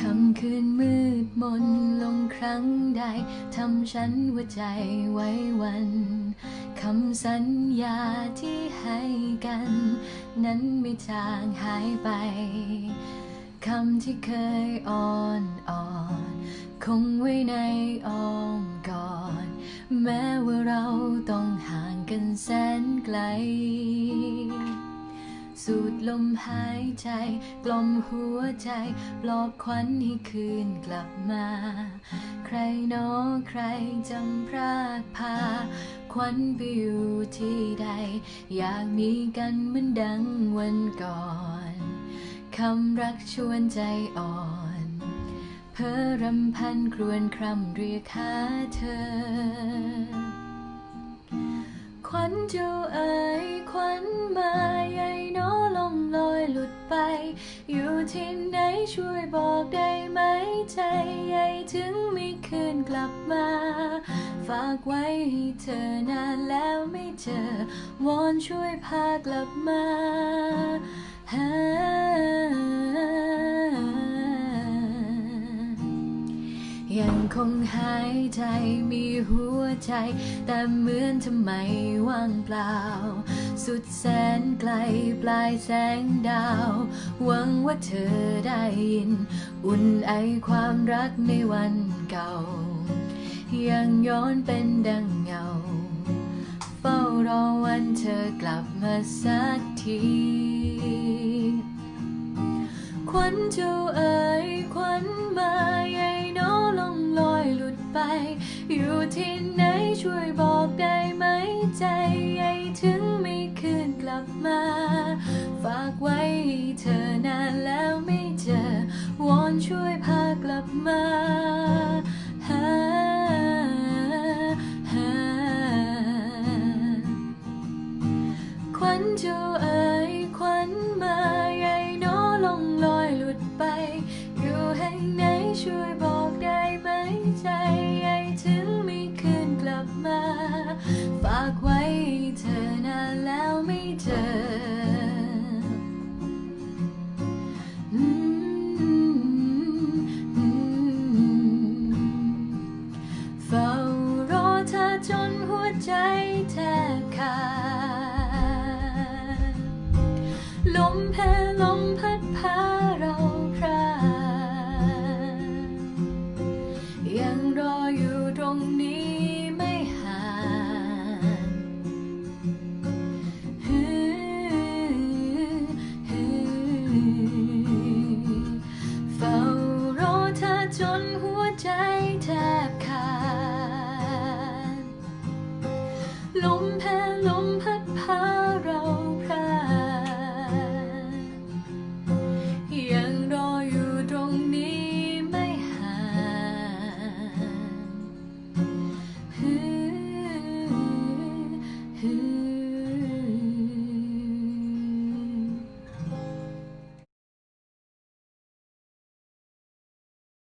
คำคืนมืดมนลงครั้งใดทำฉันหัวใจไว้วันคำสัญญาที่ให้กัน นั้นไม่จางหายไปคำที่เคยอ่อนอ่อนคงไว้ในอ้อมกอดแม้ว่าเราต้องห่างกันแสนไกล สูดลมหายใจ กลมหัวใจปลอบควันให้คืนกลับมา ใครนอใครจำพรากพา ควันไปอยู่ที่ใด อยากมีกันเหมือนดังวันก่อนคำรักชวนใจอ่อนเพ้อรำพันครวญคร่ำเรียกหาเธอควันเจ้าเอ๋ยควันมาใหญ่หนอ ที่ไหนช่วยบอกได้ไหมใจใหญ่ถึงไม่คืนกลับมา ฝากไว้ให้เธอนานแล้วไม่เจอวอนช่วยพากลับมาหายังคงหายใจมีหัวใจ แต่เหมือนทำไมว่างเปล่า สุดแสนไกล ปลายแสงดาว หวังว่าเธอได้ยิน อุ่นไอความรักในวันเก่า ยังย้อนเป็นดังเงา เฝ้ารอวันเธอกลับมาสักทีควันเจ้าเอ๋ยควันมาใหญ่หนอลงลอยหลุดไป อยู่ที่ไหนช่วยบอกได้ไหมใจใหญ่ถึงไม่คืนกลับมา ฝากไว้เธอนานแล้วไม่เจอวอนช่วยพากลับมาหาหาควันเจ้าเอ๋ยควันมาใหญ่หนอลงลอยหลุดไป อยู่แห่งไหนช่วย แพ้ลมพัดพาเราพรากยังรออยู่ตรงนี้ไม่ห่างฮือฮือเฝ้ารอเธอจนหัวใจแทบขาดลมแพ